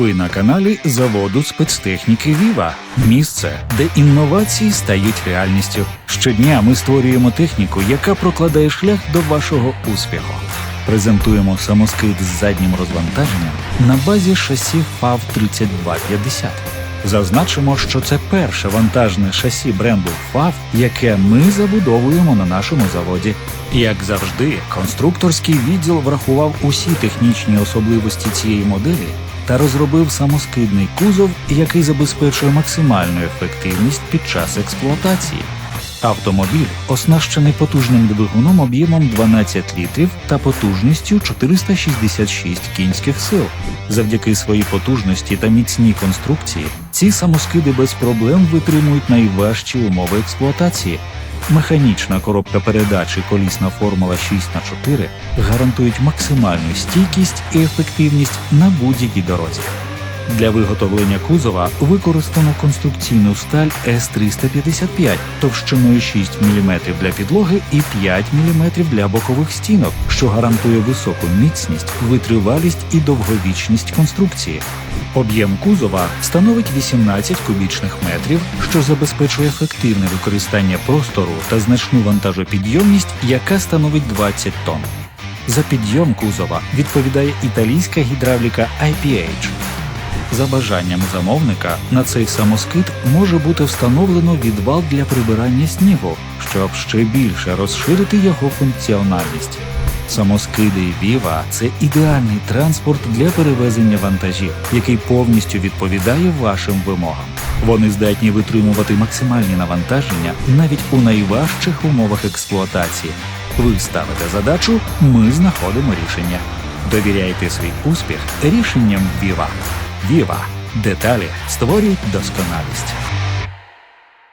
Ви на каналі заводу спецтехніки Віва. Місце, де інновації стають реальністю. Щодня ми створюємо техніку, яка прокладає шлях до вашого успіху. Презентуємо самоскид з заднім розвантаженням на базі шасі FAV 3250. Зазначимо, що це перше вантажне шасі бренду FAV, яке ми забудовуємо на нашому заводі. Як завжди, конструкторський відділ врахував усі технічні особливості цієї моделі та розробив самоскидний кузов, який забезпечує максимальну ефективність під час експлуатації. Автомобіль оснащений потужним двигуном об'ємом 12 літрів та потужністю 466 кінських сил. Завдяки своїй потужності та міцній конструкції ці самоскиди без проблем витримують найважчі умови експлуатації. Механічна коробка передач і колісна формула 6х4 гарантують максимальну стійкість і ефективність на будь-якій дорозі. Для виготовлення кузова використано конструкційну сталь С355 товщиною 6 мм для підлоги і 5 мм для бокових стінок, що гарантує високу міцність, витривалість і довговічність конструкції. Об'єм кузова становить 18 кубічних метрів, що забезпечує ефективне використання простору та значну вантажопідйомність, яка становить 20 тонн. За підйом кузова відповідає італійська гідравліка IPH. За бажанням замовника на цей самоскид може бути встановлено відвал для прибирання снігу, щоб ще більше розширити його функціональність. Самоскиди Віва це ідеальний транспорт для перевезення вантажів, який повністю відповідає вашим вимогам. Вони здатні витримувати максимальні навантаження навіть у найважчих умовах експлуатації. Ви ставите задачу, ми знаходимо рішення. Довіряйте свій успіх рішенням Віва. Віва. Деталі створюють досконалість.